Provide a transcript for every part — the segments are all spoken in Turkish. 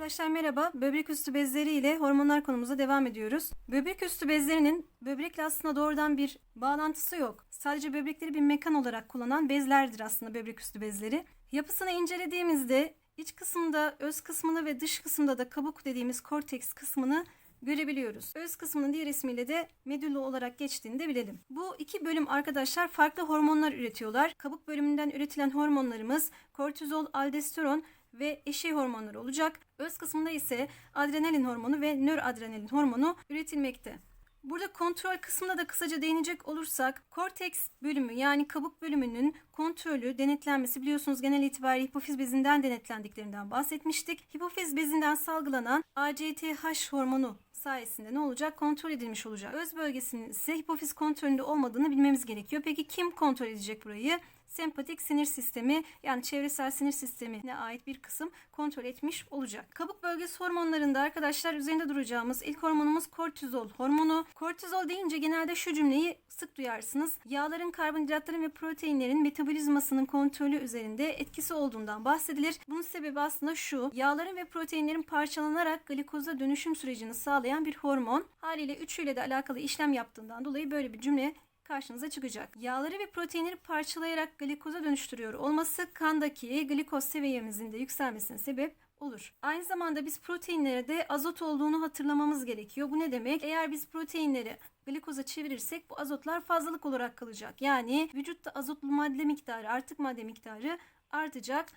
Arkadaşlar merhaba. Böbrek üstü bezleri ile hormonlar konumuza devam ediyoruz. Böbrek üstü bezlerinin böbrekle aslında doğrudan bir bağlantısı yok. Sadece böbrekleri bir mekan olarak kullanan bezlerdir aslında böbrek üstü bezleri. Yapısını incelediğimizde iç kısmında öz kısmını ve dış kısımda da kabuk dediğimiz korteks kısmını görebiliyoruz. Öz kısmının diğer ismiyle de medulla olarak geçtiğini de bilelim. Bu iki bölüm arkadaşlar farklı hormonlar üretiyorlar. Kabuk bölümünden üretilen hormonlarımız kortizol, aldosteron ve eşey hormonları olacak. Öz kısmında ise adrenalin hormonu ve nöradrenalin hormonu üretilmekte. Burada kontrol kısmına da kısaca değinecek olursak korteks bölümü yani kabuk bölümünün kontrolü, denetlenmesi biliyorsunuz genel itibariyle hipofiz bezinden denetlendiklerinden bahsetmiştik. Hipofiz bezinden salgılanan ACTH hormonu sayesinde ne olacak? Kontrol edilmiş olacak. Öz bölgesinin ise hipofiz kontrolünde olmadığını bilmemiz gerekiyor. Peki kim kontrol edecek burayı? Sempatik sinir sistemi yani çevresel sinir sistemine ait bir kısım kontrol etmiş olacak. Kabuk bölgesi hormonlarında arkadaşlar üzerinde duracağımız ilk hormonumuz kortizol hormonu. Kortizol deyince genelde şu cümleyi sık duyarsınız. Yağların, karbonhidratların ve proteinlerin metabolizmasının kontrolü üzerinde etkisi olduğundan bahsedilir. Bunun sebebi aslında şu. Yağların ve proteinlerin parçalanarak glikoza dönüşüm sürecini sağlayan bir hormon. Haliyle üçüyle de alakalı işlem yaptığından dolayı böyle bir cümle karşınıza çıkacak. Yağları ve proteinleri parçalayarak glikoza dönüştürüyor olması kandaki glikoz seviyemizin de yükselmesine sebep olur. Aynı zamanda biz proteinlere de azot olduğunu hatırlamamız gerekiyor. Bu ne demek? Eğer biz proteinleri glikoza çevirirsek bu azotlar fazlalık olarak kalacak. Yani vücutta azotlu madde miktarı, artık madde miktarı artacak.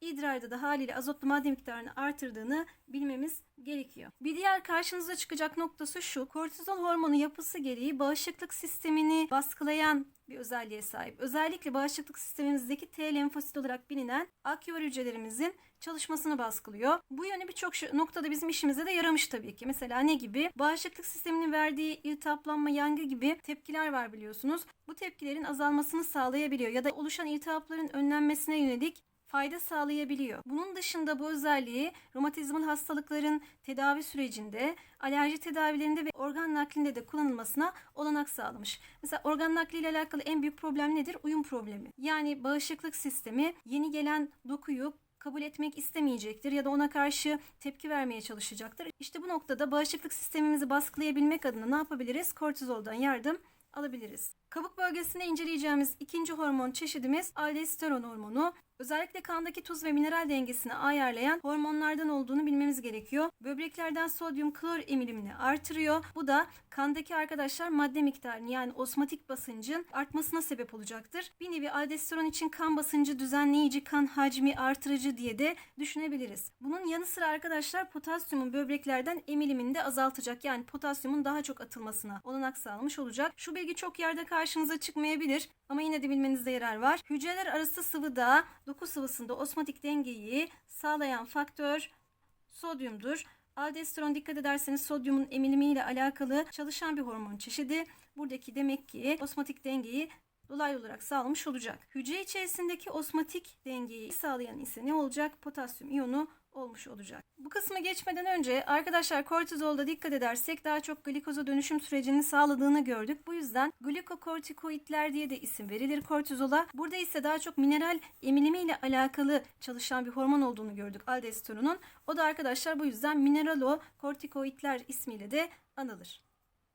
İdrarda da haliyle azotlu madde miktarını artırdığını bilmemiz gerekiyor. Bir diğer karşınıza çıkacak noktası şu. Kortizol hormonu yapısı gereği bağışıklık sistemini baskılayan bir özelliğe sahip. Özellikle bağışıklık sistemimizdeki T lenfosit olarak bilinen akciğer hücrelerimizin çalışmasını baskılıyor. Bu yönü birçok noktada bizim işimize de yaramış tabii ki. Mesela ne gibi? Bağışıklık sisteminin verdiği iltihaplanma, yangı gibi tepkiler var biliyorsunuz. Bu tepkilerin azalmasını sağlayabiliyor ya da oluşan iltihapların önlenmesine yönelik fayda sağlayabiliyor. Bunun dışında bu özelliği romatizmal hastalıkların tedavi sürecinde, alerji tedavilerinde ve organ naklinde de kullanılmasına olanak sağlamış. Mesela organ nakli ile alakalı en büyük problem nedir? Uyum problemi. Yani bağışıklık sistemi yeni gelen dokuyu kabul etmek istemeyecektir ya da ona karşı tepki vermeye çalışacaktır. İşte bu noktada bağışıklık sistemimizi baskılayabilmek adına ne yapabiliriz? Kortizoldan yardım alabiliriz. Kabuk bölgesinde inceleyeceğimiz ikinci hormon çeşidimiz aldosteron hormonu. Özellikle kandaki tuz ve mineral dengesini ayarlayan hormonlardan olduğunu bilmemiz gerekiyor. Böbreklerden sodyum klor emilimini artırıyor. Bu da kandaki arkadaşlar madde miktarını yani osmotik basıncın artmasına sebep olacaktır. Bir nevi aldosteron için kan basıncı düzenleyici, kan hacmi artırıcı diye de düşünebiliriz. Bunun yanı sıra arkadaşlar potasyumun böbreklerden emilimini de azaltacak. Yani potasyumun daha çok atılmasına olanak sağlamış olacak. Şu bilgi çok yerde karşınıza çıkmayabilir ama yine de bilmenizde yarar var. Hücreler arası sıvıda doku sıvısında osmotik dengeyi sağlayan faktör sodyumdur. Aldosteron dikkat ederseniz sodyumun emilimiyle alakalı çalışan bir hormon çeşidi. Buradaki demek ki osmotik dengeyi dolaylı olarak sağlamış olacak. Hücre içerisindeki osmotik dengeyi sağlayan ise ne olacak? Potasyum iyonu olmuş olacak. Bu kısmı geçmeden önce arkadaşlar kortizolda dikkat edersek daha çok glikoza dönüşüm sürecini sağladığını gördük. Bu yüzden glikokortikoidler diye de isim verilir kortizola. Burada ise daha çok mineral emilimiyle alakalı çalışan bir hormon olduğunu gördük aldosteronun. O da arkadaşlar bu yüzden mineralokortikoidler ismiyle de anılır.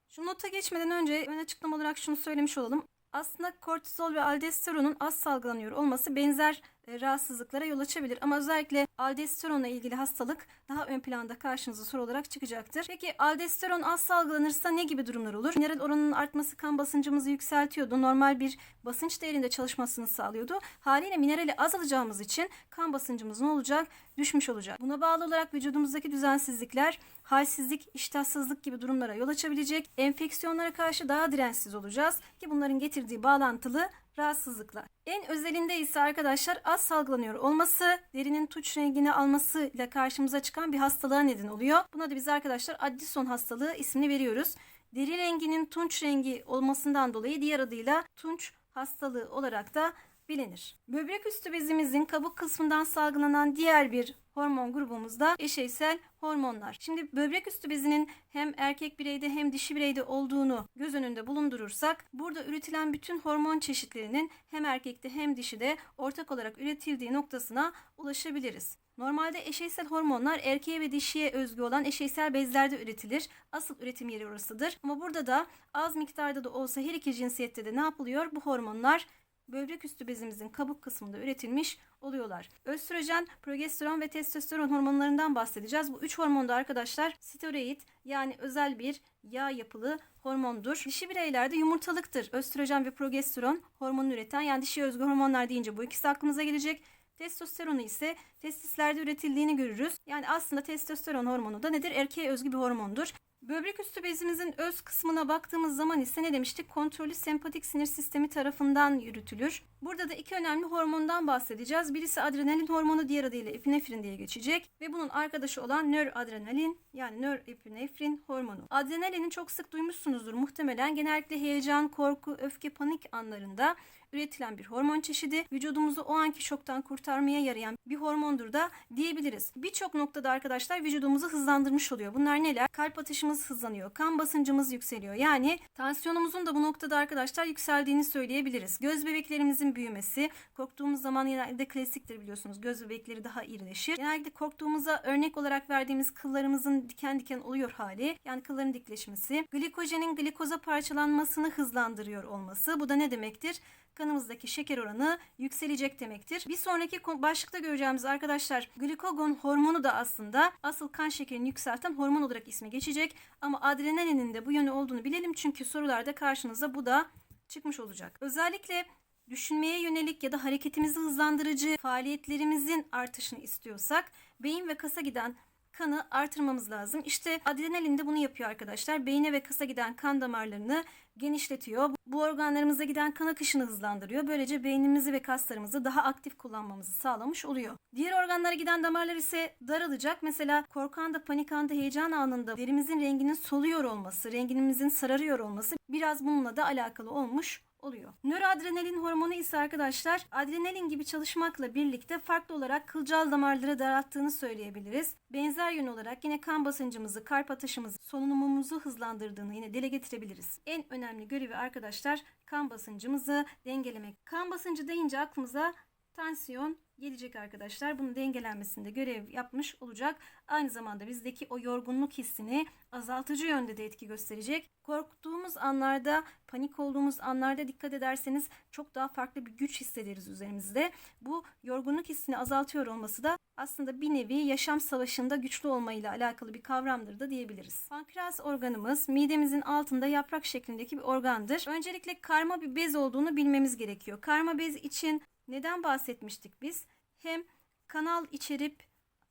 Şu nota geçmeden önce ön açıklama olarak şunu söylemiş olalım. Aslında kortizol ve aldosteronun az salgılanıyor olması benzer rahatsızlıklara yol açabilir. Ama özellikle aldosteronla ilgili hastalık daha ön planda karşınıza soru olarak çıkacaktır. Peki aldosteron az salgılanırsa ne gibi durumlar olur? Mineral oranının artması kan basıncımızı yükseltiyordu. Normal bir basınç değerinde çalışmasını sağlıyordu. Haliyle minerali az alacağımız için kan basıncımız ne olacak? Düşmüş olacak. Buna bağlı olarak vücudumuzdaki düzensizlikler, halsizlik, iştahsızlık gibi durumlara yol açabilecek. Enfeksiyonlara karşı daha dirençsiz olacağız ki bunların getirdiği bağlantılı rahatsızlıklar. En özelinde ise arkadaşlar az salgılanıyor olması derinin tuç rengini almasıyla karşımıza çıkan bir hastalığa neden oluyor. Buna da biz arkadaşlar Addison hastalığı ismini veriyoruz. Deri renginin tunç rengi olmasından dolayı diğer adıyla tunç hastalığı olarak da bilinir. Böbrek üstü bezimizin kabuk kısmından salgılanan diğer bir hormon grubumuz da eşeysel hormonlar. Şimdi böbrek üstü bezinin hem erkek bireyde hem dişi bireyde olduğunu göz önünde bulundurursak burada üretilen bütün hormon çeşitlerinin hem erkekte hem dişide ortak olarak üretildiği noktasına ulaşabiliriz. Normalde eşeysel hormonlar erkeğe ve dişiye özgü olan eşeysel bezlerde üretilir. Asıl üretim yeri orasıdır. Ama burada da az miktarda da olsa her iki cinsiyette de ne yapılıyor? Bu hormonlar böbrek üstü bezimizin kabuk kısmında üretilmiş oluyorlar. Östrojen, progesteron ve testosteron hormonlarından bahsedeceğiz. Bu üç hormon da arkadaşlar steroid yani özel bir yağ yapılı hormondur. Dişi bireylerde yumurtalıktır. Östrojen ve progesteron hormonu üreten yani dişi özgü hormonlar deyince bu ikisi aklımıza gelecek. Testosteronu ise testislerde üretildiğini görürüz. Yani aslında testosteron hormonu da nedir? Erkeğe özgü bir hormondur. Böbrek üstü bezimizin öz kısmına baktığımız zaman ise ne demiştik? Kontrollü sempatik sinir sistemi tarafından yürütülür. Burada da iki önemli hormondan bahsedeceğiz. Birisi adrenalin hormonu, diğer adıyla epinefrin diye geçecek. Ve bunun arkadaşı olan nöradrenalin yani nörepinefrin hormonu. Adrenalini çok sık duymuşsunuzdur muhtemelen. Genellikle heyecan, korku, öfke, panik anlarında üretilen bir hormon çeşidi. Vücudumuzu o anki şoktan kurtarmaya yarayan bir hormondur da diyebiliriz. Birçok noktada arkadaşlar vücudumuzu hızlandırmış oluyor. Bunlar neler? Kalp atışımız hızlanıyor. Kan basıncımız yükseliyor. Yani tansiyonumuzun da bu noktada arkadaşlar yükseldiğini söyleyebiliriz. Göz bebeklerimizin büyümesi. Korktuğumuz zaman genelde klasiktir biliyorsunuz. Göz bebekleri daha irileşir. Genellikle korktuğumuzda örnek olarak verdiğimiz kıllarımızın diken diken oluyor hali. Yani kılların dikleşmesi. Glikojenin glikoza parçalanmasını hızlandırıyor olması. Bu da ne demektir? Kanımızdaki şeker oranı yükselecek demektir. Bir sonraki başlıkta göreceğimiz arkadaşlar glikogon hormonu da aslında asıl kan şekerini yükselten hormon olarak ismi geçecek. Ama adrenalinin de bu yönü olduğunu bilelim çünkü sorularda karşınıza bu da çıkmış olacak. Özellikle düşünmeye yönelik ya da hareketimizi hızlandırıcı faaliyetlerimizin artışını istiyorsak beyin ve kasa giden kanı artırmamız lazım. İşte adrenalin de bunu yapıyor arkadaşlar. Beyine ve kasa giden kan damarlarını genişletiyor. Bu organlarımıza giden kan akışını hızlandırıyor. Böylece beynimizi ve kaslarımızı daha aktif kullanmamızı sağlamış oluyor. Diğer organlara giden damarlar ise daralacak. Mesela korku anda, panik anda, heyecan anında derimizin renginin soluyor olması, rengimizin sararıyor olması biraz bununla da alakalı olmuş oluyor. Nöroadrenalin hormonu ise arkadaşlar adrenalin gibi çalışmakla birlikte farklı olarak kılcal damarları daralttığını söyleyebiliriz. Benzer yön olarak yine kan basıncımızı, kalp atışımızı, solunumumuzu hızlandırdığını yine dile getirebiliriz. En önemli görevi arkadaşlar kan basıncımızı dengelemek. Kan basıncı deyince aklımıza tansiyon gelecek arkadaşlar. Bunun dengelenmesinde görev yapmış olacak. Aynı zamanda bizdeki o yorgunluk hissini azaltıcı yönde de etki gösterecek. Korktuğumuz anlarda, panik olduğumuz anlarda dikkat ederseniz çok daha farklı bir güç hissederiz üzerimizde. Bu yorgunluk hissini azaltıyor olması da aslında bir nevi yaşam savaşında güçlü olmayla alakalı bir kavramdır da diyebiliriz. Pankreas organımız midemizin altında yaprak şeklindeki bir organdır. Öncelikle karma bir bez olduğunu bilmemiz gerekiyor. Karma bez için neden bahsetmiştik biz? Hem kanal içerip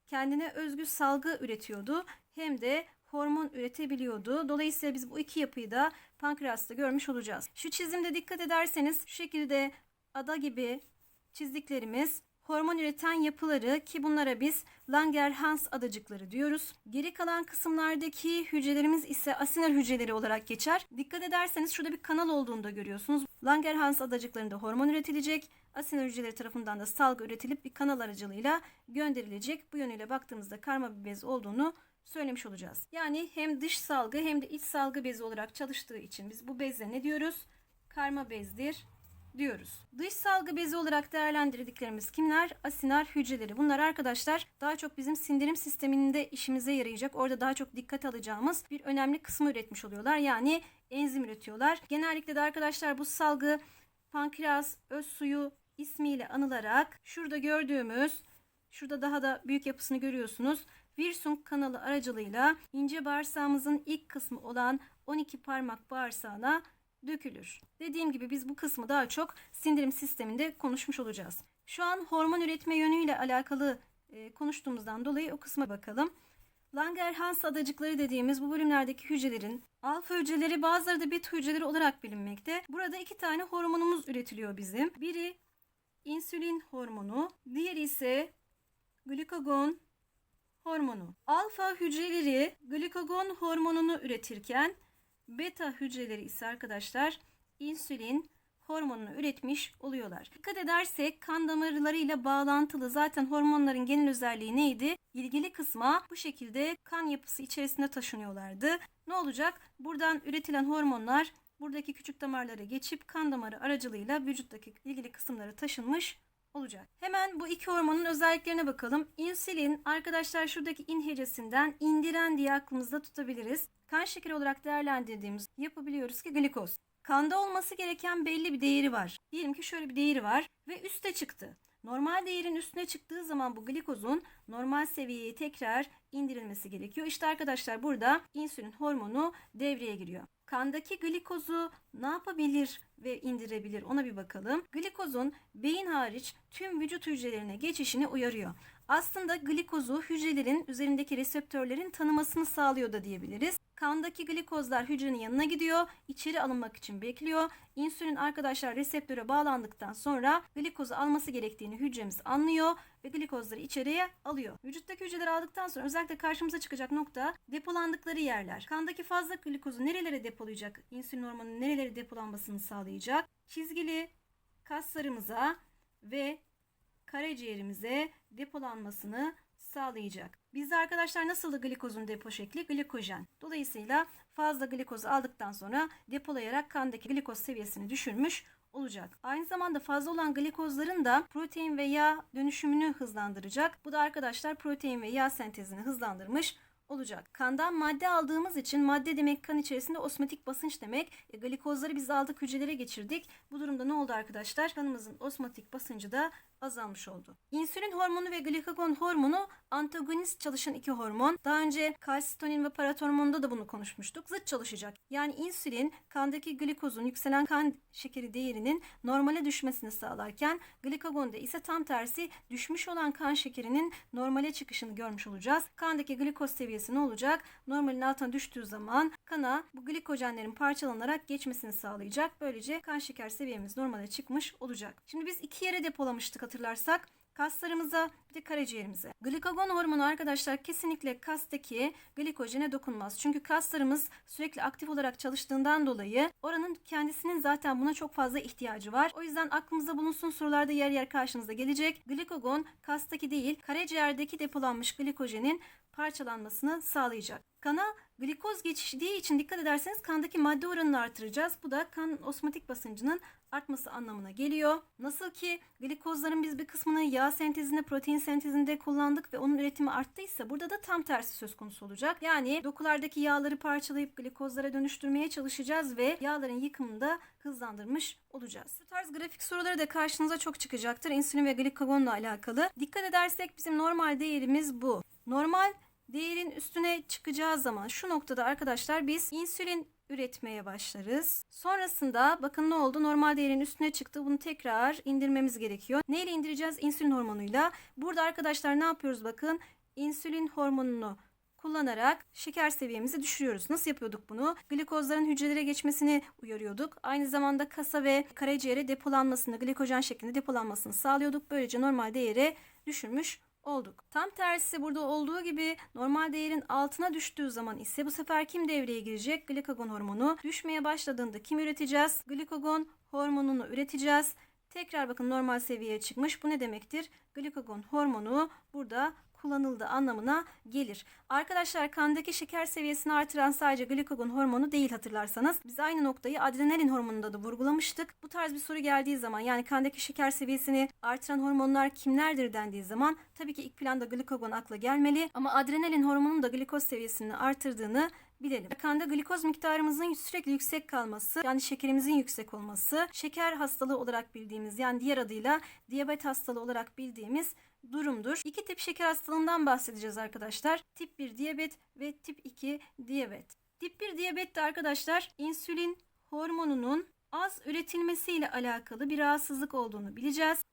kendine özgü salgı üretiyordu hem de hormon üretebiliyordu. Dolayısıyla biz bu iki yapıyı da pankreasta görmüş olacağız. Şu çizimde dikkat ederseniz şu şekilde ada gibi çizdiklerimiz hormon üreten yapıları ki bunlara biz Langerhans adacıkları diyoruz. Geri kalan kısımlardaki hücrelerimiz ise asinal hücreleri olarak geçer. Dikkat ederseniz şurada bir kanal olduğunu da görüyorsunuz. Langerhans adacıklarında hormon üretilecek. Asinal hücreleri tarafından da salgı üretilip bir kanal aracılığıyla gönderilecek. Bu yönüyle baktığımızda karma bir bez olduğunu söylemiş olacağız. Yani hem dış salgı hem de iç salgı bezi olarak çalıştığı için biz bu bezle ne diyoruz? Karma bezdir diyoruz. Dış salgı bezi olarak değerlendirdiklerimiz kimler? Asinal hücreleri. Bunlar arkadaşlar daha çok bizim sindirim sisteminde işimize yarayacak. Orada daha çok dikkat alacağımız bir önemli kısmı üretmiş oluyorlar. Yani enzim üretiyorlar. Genellikle de arkadaşlar bu salgı pankreas, öz suyu ismiyle anılarak şurada gördüğümüz şurada daha da büyük yapısını görüyorsunuz. Wirsung kanalı aracılığıyla ince bağırsağımızın ilk kısmı olan 12 parmak bağırsağına dökülür. Dediğim gibi biz bu kısmı daha çok sindirim sisteminde konuşmuş olacağız. Şu an hormon üretme yönüyle alakalı e, konuştuğumuzdan dolayı o kısma bakalım. Langerhans adacıkları dediğimiz bu bölümlerdeki hücrelerin alfa hücreleri bazıları da beta hücreleri olarak bilinmekte. Burada iki tane hormonumuz üretiliyor bizim. Biri insülin hormonu, diğeri ise glikagon hormonu. Alfa hücreleri glikagon hormonunu üretirken beta hücreleri ise arkadaşlar insülin hormonunu üretmiş oluyorlar. Dikkat edersek kan damarlarıyla bağlantılı zaten hormonların genel özelliği neydi? İlgili kısma bu şekilde kan yapısı içerisinde taşınıyorlardı. Ne olacak? Buradan üretilen hormonlar buradaki küçük damarlara geçip kan damarı aracılığıyla vücuttaki ilgili kısımlara taşınmış olacak. Hemen bu iki hormonun özelliklerine bakalım. İnsülin arkadaşlar şuradaki in hecesinden indiren diye aklımızda tutabiliriz. Kan şekeri olarak değerlendirdiğimiz yapabiliyoruz ki glikoz. Kanda olması gereken belli bir değeri var. Diyelim ki şöyle bir değeri var ve üste çıktı. Normal değerin üstüne çıktığı zaman bu glikozun normal seviyeye tekrar indirilmesi gerekiyor. İşte arkadaşlar burada insülin hormonu devreye giriyor. Kandaki glikozu ne yapabilir ve indirebilir ona bir bakalım. Glikozun beyin hariç tüm vücut hücrelerine geçişini uyarıyor. Aslında glikozu hücrelerin üzerindeki reseptörlerin tanımasını sağlıyor da diyebiliriz. Kandaki glikozlar hücrenin yanına gidiyor, içeri alınmak için bekliyor. İnsülin arkadaşlar reseptöre bağlandıktan sonra glikozu alması gerektiğini hücremiz anlıyor ve glikozları içeriye alıyor. Vücuttaki hücreleri aldıktan sonra özellikle karşımıza çıkacak nokta depolandıkları yerler. Kandaki fazla glikozu nerelere depolayacak? İnsülin hormonunun nerelere depolanmasını sağlayacak? Çizgili kaslarımıza ve karaciğerimize depolanmasını sağlayacak. Bizde arkadaşlar nasıl glikozun depo şekli? Glikojen. Dolayısıyla fazla glikozu aldıktan sonra depolayarak kandaki glikoz seviyesini düşürmüş olacak. Aynı zamanda fazla olan glikozların da protein ve yağ dönüşümünü hızlandıracak. Bu da arkadaşlar protein ve yağ sentezini hızlandırmış olacak. Kandan madde aldığımız için madde demek kan içerisinde osmotik basınç demek. E, glikozları biz aldık hücrelere geçirdik. Bu durumda ne oldu arkadaşlar? Kanımızın osmotik basıncı da azalmış oldu. İnsülin hormonu ve glikagon hormonu antagonist çalışan iki hormon. Daha önce kalsitonin ve paratormonda da bunu konuşmuştuk. Zıt çalışacak. Yani insülin kandaki glikozun yükselen kan şekeri değerinin normale düşmesini sağlarken glikagonda ise tam tersi düşmüş olan kan şekerinin normale çıkışını görmüş olacağız. Kandaki glikoz seviyesi ne olacak? Normalin altına düştüğü zaman kana bu glikojenlerin parçalanarak geçmesini sağlayacak. Böylece kan şeker seviyemiz normale çıkmış olacak. Şimdi biz iki yere depolamıştık hatırlarsak kaslarımıza bir de karaciğerimize. Glikagon hormonu arkadaşlar kesinlikle kastaki glikojene dokunmaz. Çünkü kaslarımız sürekli aktif olarak çalıştığından dolayı oranın kendisinin zaten buna çok fazla ihtiyacı var. O yüzden aklımızda bulunsun sorularda yer yer karşınıza gelecek. Glikagon kastaki değil karaciğerdeki depolanmış glikojenin parçalanmasını sağlayacak. Kana glikoz geçiştiği için dikkat ederseniz kandaki madde oranını artıracağız. Bu da kan osmotik basıncının artması anlamına geliyor. Nasıl ki glikozların biz bir kısmını yağ sentezinde, protein sentezinde kullandık ve onun üretimi arttıysa burada da tam tersi söz konusu olacak. Yani dokulardaki yağları parçalayıp glikozlara dönüştürmeye çalışacağız ve yağların yıkımını da hızlandırmış olacağız. Bu tarz grafik soruları da karşınıza çok çıkacaktır. İnsülin ve glikagonla alakalı. Dikkat edersek bizim normal değerimiz bu. Normal değerin üstüne çıkacağı zaman şu noktada arkadaşlar biz insülin üretmeye başlarız. Sonrasında bakın ne oldu? Normal değerin üstüne çıktı. Bunu tekrar indirmemiz gerekiyor. Neyle indireceğiz? İnsülin hormonuyla. Burada arkadaşlar ne yapıyoruz? Bakın insülin hormonunu kullanarak şeker seviyemizi düşürüyoruz. Nasıl yapıyorduk bunu? Glikozların hücrelere geçmesini uyarıyorduk. Aynı zamanda kasa ve karaciğere depolanmasını, glikojen şeklinde depolanmasını sağlıyorduk. Böylece normal değeri düşürmüş olduk. Tam tersi burada olduğu gibi normal değerin altına düştüğü zaman ise bu sefer kim devreye girecek? Glikagon hormonu. Düşmeye başladığında kim üreteceğiz? Glikagon hormonunu üreteceğiz. Tekrar bakın normal seviyeye çıkmış. Bu ne demektir? Glikagon hormonu burada kullanıldığı anlamına gelir. Arkadaşlar kandaki şeker seviyesini artıran sadece glikagon hormonu değil hatırlarsanız. Biz aynı noktayı adrenalin hormonunda da vurgulamıştık. Bu tarz bir soru geldiği zaman yani kandaki şeker seviyesini artıran hormonlar kimlerdir dendiği zaman tabii ki ilk planda glikagon akla gelmeli ama adrenalin hormonunun da glikoz seviyesini artırdığını bilelim. Kanda glikoz miktarımızın sürekli yüksek kalması, yani şekerimizin yüksek olması, şeker hastalığı olarak bildiğimiz yani diğer adıyla diyabet hastalığı olarak bildiğimiz durumdur. İki tip şeker hastalığından bahsedeceğiz arkadaşlar. Tip 1 diyabet ve tip 2 diyabet. Tip 1 diyabette arkadaşlar insülin hormonunun az üretilmesiyle alakalı bir rahatsızlık olduğunu bileceğiz.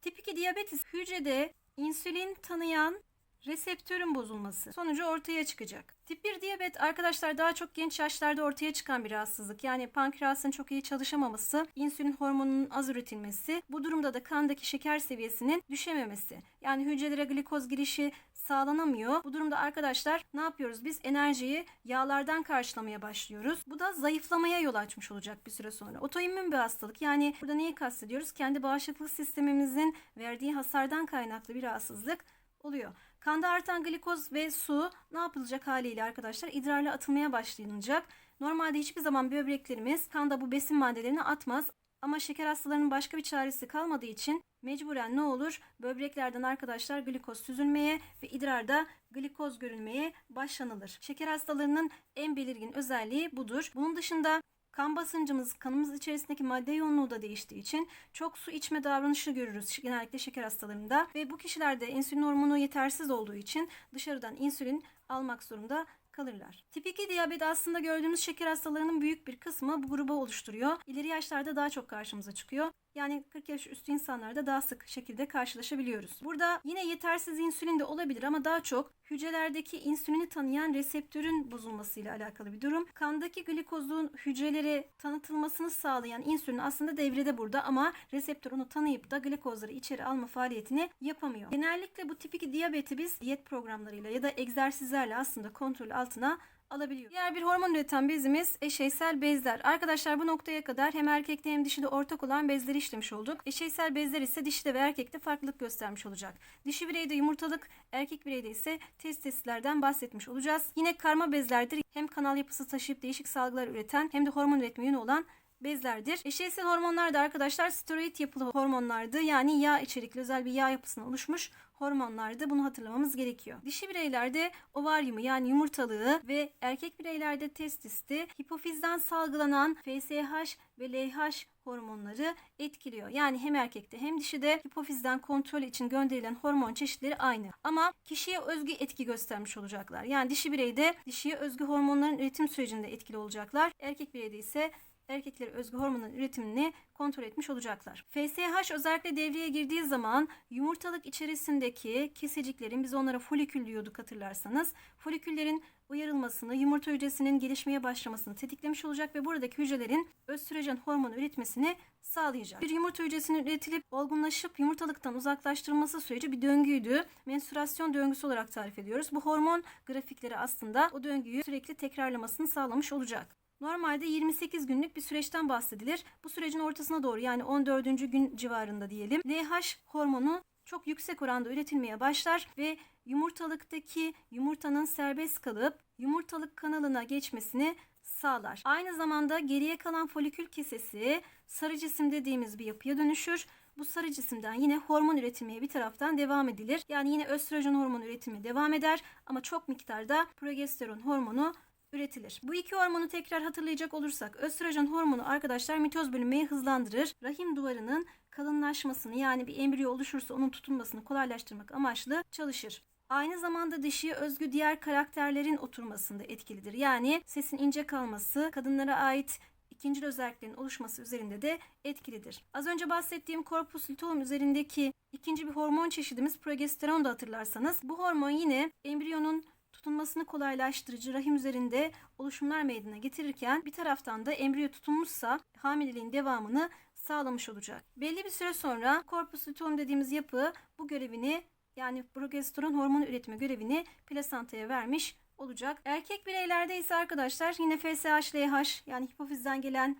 Tip 2 diyabet ise hücrede insülin tanıyan reseptörün bozulması sonucu ortaya çıkacak. Tip 1 diyabet arkadaşlar daha çok genç yaşlarda ortaya çıkan bir rahatsızlık. Yani pankreasın çok iyi çalışamaması, insülin hormonunun az üretilmesi, bu durumda da kandaki şeker seviyesinin düşememesi. Yani hücrelere glikoz girişi sağlanamıyor. Bu durumda arkadaşlar ne yapıyoruz? Biz enerjiyi yağlardan karşılamaya başlıyoruz. Bu da zayıflamaya yol açmış olacak bir süre sonra. Otoimmün bir hastalık. Yani burada neyi kastediyoruz? Kendi bağışıklık sistemimizin verdiği hasardan kaynaklı bir rahatsızlık oluyor. Kanda artan glikoz ve su ne yapılacak haliyle arkadaşlar? İdrarla atılmaya başlanacak. Normalde hiçbir zaman böbreklerimiz kanda bu besin maddelerini atmaz. Ama şeker hastalarının başka bir çaresi kalmadığı için mecburen ne olur? Böbreklerden arkadaşlar glikoz süzülmeye ve idrarda glikoz görülmeye başlanılır. Şeker hastalarının en belirgin özelliği budur. Bunun dışında Kan basıncımız kanımız içerisindeki madde yoğunluğu da değiştiği için çok su içme davranışı görürüz genellikle şeker hastalarında ve bu kişilerde insülin hormonu yetersiz olduğu için dışarıdan insülin almak zorunda kalırlar. Tip 2 diyabet aslında gördüğümüz şeker hastalarının büyük bir kısmı bu gruba oluşturuyor. İleri yaşlarda daha çok karşımıza çıkıyor. Yani 40 yaş üstü insanlarda daha sık şekilde karşılaşabiliyoruz. Burada yine yetersiz insülin de olabilir ama daha çok hücrelerdeki insülini tanıyan reseptörün bozulmasıyla alakalı bir durum. Kandaki glikozun hücrelere tanıtılmasını sağlayan insülin aslında devrede burada ama reseptör onu tanıyıp da glikozları içeri alma faaliyetini yapamıyor. Genellikle bu tip 2 diyabeti biz diyet programlarıyla ya da egzersizlerle aslında kontrol altına alabiliyor. Diğer bir hormon üreten bezimiz eşeysel bezler. Arkadaşlar bu noktaya kadar hem erkekte hem dişide ortak olan bezleri işlemiş olduk. Eşeysel bezler ise dişide ve erkekte farklılık göstermiş olacak. Dişi bireyde yumurtalık, erkek bireyde ise testislerden bahsetmiş olacağız. Yine karma bezlerdir. Hem kanal yapısı taşıyıp değişik salgılar üreten hem de hormon üretme yönü olan bezlerdir. Eşeysel hormonlar da arkadaşlar steroid yapılı hormonlardı. Yani yağ içerikli özel bir yağ yapısına oluşmuş hormonlardı. Bunu hatırlamamız gerekiyor. Dişi bireylerde ovaryumu yani yumurtalığı ve erkek bireylerde testisti hipofizden salgılanan FSH ve LH hormonları etkiliyor. Yani hem erkekte hem dişide hipofizden kontrol için gönderilen hormon çeşitleri aynı. Ama kişiye özgü etki göstermiş olacaklar. Yani dişi bireyde dişiye özgü hormonların üretim sürecinde etkili olacaklar. Erkek bireyde ise erkeklere özgü hormonun üretimini kontrol etmiş olacaklar. FSH özellikle devreye girdiği zaman yumurtalık içerisindeki keseciklerin biz onlara folikül diyorduk hatırlarsanız. Foliküllerin uyarılmasını, yumurta hücresinin gelişmeye başlamasını tetiklemiş olacak ve buradaki hücrelerin östrojen hormonu üretmesini sağlayacak. Bir yumurta hücresinin üretilip olgunlaşıp yumurtalıktan uzaklaştırılması süreci bir döngüydü. Menstrüasyon döngüsü olarak tarif ediyoruz. Bu hormon grafikleri aslında o döngüyü sürekli tekrarlamasını sağlamış olacak. Normalde 28 günlük bir süreçten bahsedilir. Bu sürecin ortasına doğru yani 14. gün civarında diyelim. LH hormonu çok yüksek oranda üretilmeye başlar ve yumurtalıktaki yumurtanın serbest kalıp yumurtalık kanalına geçmesini sağlar. Aynı zamanda geriye kalan folikül kesesi sarı cisim dediğimiz bir yapıya dönüşür. Bu sarı cisimden yine hormon üretilmeye bir taraftan devam edilir. Yani yine östrojen hormonu üretimi devam eder ama çok miktarda progesteron hormonu üretilir. Bu iki hormonu tekrar hatırlayacak olursak östrojen hormonu arkadaşlar mitoz bölünmeyi hızlandırır. Rahim duvarının kalınlaşmasını yani bir embriyo oluşursa onun tutunmasını kolaylaştırmak amaçlı çalışır. Aynı zamanda dişiye özgü diğer karakterlerin oturmasında etkilidir. Yani sesin ince kalması, kadınlara ait ikinci özelliklerin oluşması üzerinde de etkilidir. Az önce bahsettiğim korpus luteum üzerindeki ikinci bir hormon çeşidimiz progesteron da hatırlarsanız bu hormon yine embriyonun tutunmasını kolaylaştırıcı rahim üzerinde oluşumlar meydana getirirken bir taraftan da embriyo tutunmuşsa hamileliğin devamını sağlamış olacak. Belli bir süre sonra korpus luteum dediğimiz yapı bu görevini yani progesteron hormonu üretme görevini plasantaya vermiş olacak. Erkek bireylerde ise arkadaşlar yine FSH, LH yani hipofizden gelen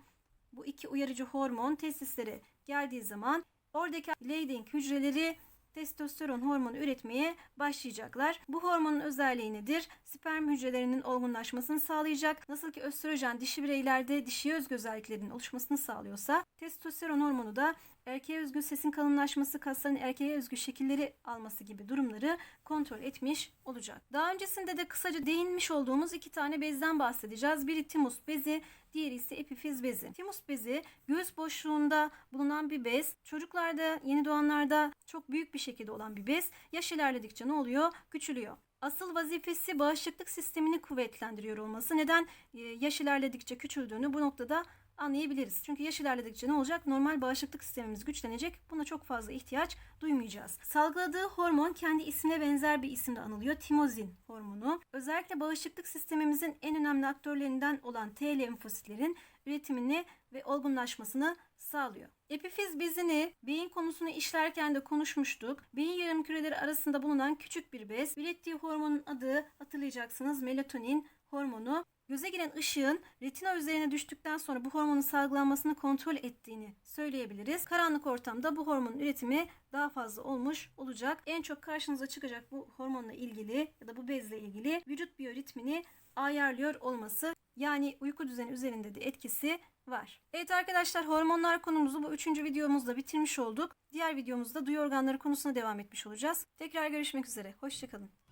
bu iki uyarıcı hormon testislere geldiği zaman oradaki Leydig hücreleri testosteron hormonu üretmeye başlayacaklar. Bu hormonun özelliği nedir? Sperm hücrelerinin olgunlaşmasını sağlayacak. Nasıl ki östrojen dişi bireylerde dişiye özgü özelliklerin oluşmasını sağlıyorsa testosteron hormonu da erkeğe özgü sesin kalınlaşması, kasların erkeğe özgü şekilleri alması gibi durumları kontrol etmiş olacak. Daha öncesinde de kısaca değinmiş olduğumuz iki tane bezden bahsedeceğiz. Biri timus bezi, diğeri ise epifiz bezi. Timus bezi göğüs boşluğunda bulunan bir bez. Çocuklarda, yeni doğanlarda çok büyük bir şekilde olan bir bez. Yaş ilerledikçe ne oluyor? Küçülüyor. Asıl vazifesi bağışıklık sistemini kuvvetlendiriyor olması. Neden yaş ilerledikçe küçüldüğünü bu noktada anlayabiliriz. Çünkü yaş ilerledikçe ne olacak? Normal bağışıklık sistemimiz güçlenecek. Buna çok fazla ihtiyaç duymayacağız. Salgıladığı hormon kendi ismine benzer bir isimle anılıyor. Timozin hormonu. Özellikle bağışıklık sistemimizin en önemli aktörlerinden olan T lenfositlerin üretimini ve olgunlaşmasını sağlıyor. Epifiz bezini beyin konusunu işlerken de konuşmuştuk. Beyin yarım küreleri arasında bulunan küçük bir bez. Ürettiği hormonun adı hatırlayacaksınız melatonin hormonu. Göze giren ışığın retina üzerine düştükten sonra bu hormonun salgılanmasını kontrol ettiğini söyleyebiliriz. Karanlık ortamda bu hormonun üretimi daha fazla olmuş olacak. En çok karşınıza çıkacak bu hormonla ilgili ya da bu bezle ilgili vücut biyoritmini ayarlıyor olması yani uyku düzeni üzerinde de etkisi var. Evet arkadaşlar hormonlar konumuzu bu üçüncü videomuzda bitirmiş olduk. Diğer videomuzda duyu organları konusuna devam etmiş olacağız. Tekrar görüşmek üzere. Hoşçakalın.